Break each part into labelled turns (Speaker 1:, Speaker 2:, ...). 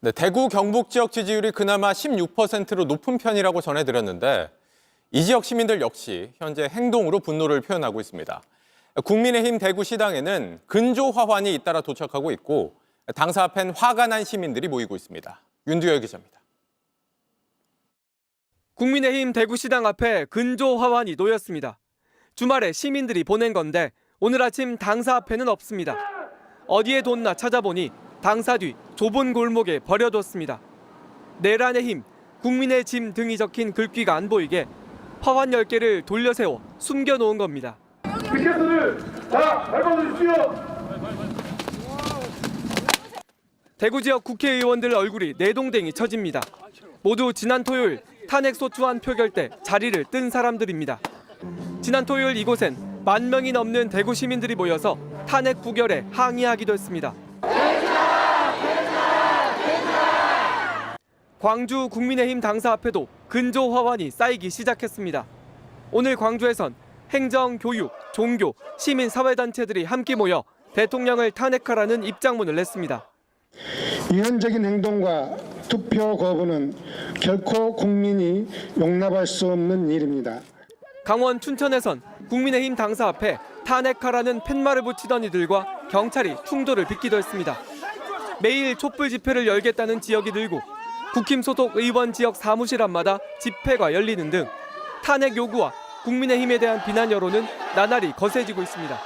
Speaker 1: 네, 대구 경북 지역 지지율이 그나마 16%로 높은 편이라고 전해드렸는데 이 지역 시민들 역시 현재 행동으로 분노를 표현하고 있습니다. 국민의힘 대구 시당에는 근조 화환이 잇따라 도착하고 있고 당사 앞엔 화가 난 시민들이 모이고 있습니다. 윤두열 기자입니다.
Speaker 2: 국민의힘 대구시당 앞에 근조 화환이 놓였습니다. 주말에 시민들이 보낸 건데 오늘 아침 당사 앞에는 없습니다. 어디에 뒀나 찾아보니 당사 뒤 좁은 골목에 버려뒀습니다. 내란의 힘, 국민의 짐 등이 적힌 글귀가 안 보이게 화환 10개를 돌려세워 숨겨놓은 겁니다.
Speaker 3: 피켓을 다 밟아주십시오.
Speaker 2: 대구 지역 국회의원들 얼굴이 내동댕이 쳐집니다. 모두 지난 토요일 탄핵 소추안 표결 때 자리를 뜬 사람들입니다. 지난 토요일 이곳엔 만 명이 넘는 대구 시민들이 모여서 탄핵 부결에 항의하기도 했습니다. 광주 국민의힘 당사 앞에도 근조 화환이 쌓이기 시작했습니다. 오늘 광주에선 행정, 교육, 종교, 시민 사회단체들이 함께 모여 대통령을 탄핵하라는 입장문을 냈습니다.
Speaker 4: 위헌적인 행동과 투표 거부는 결코 국민이 용납할 수 없는 일입니다.
Speaker 2: 강원 춘천에선 국민의힘 당사 앞에 탄핵하라는 팻말을 붙이던 이들과 경찰이 충돌을 빚기도 했습니다. 매일 촛불 집회를 열겠다는 지역이 늘고 국힘 소속 의원 지역 사무실 앞마다 집회가 열리는 등 탄핵 요구와 국민의힘에 대한 비난 여론은 나날이 거세지고 있습니다.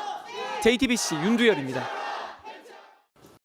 Speaker 2: JTBC 윤두열입니다.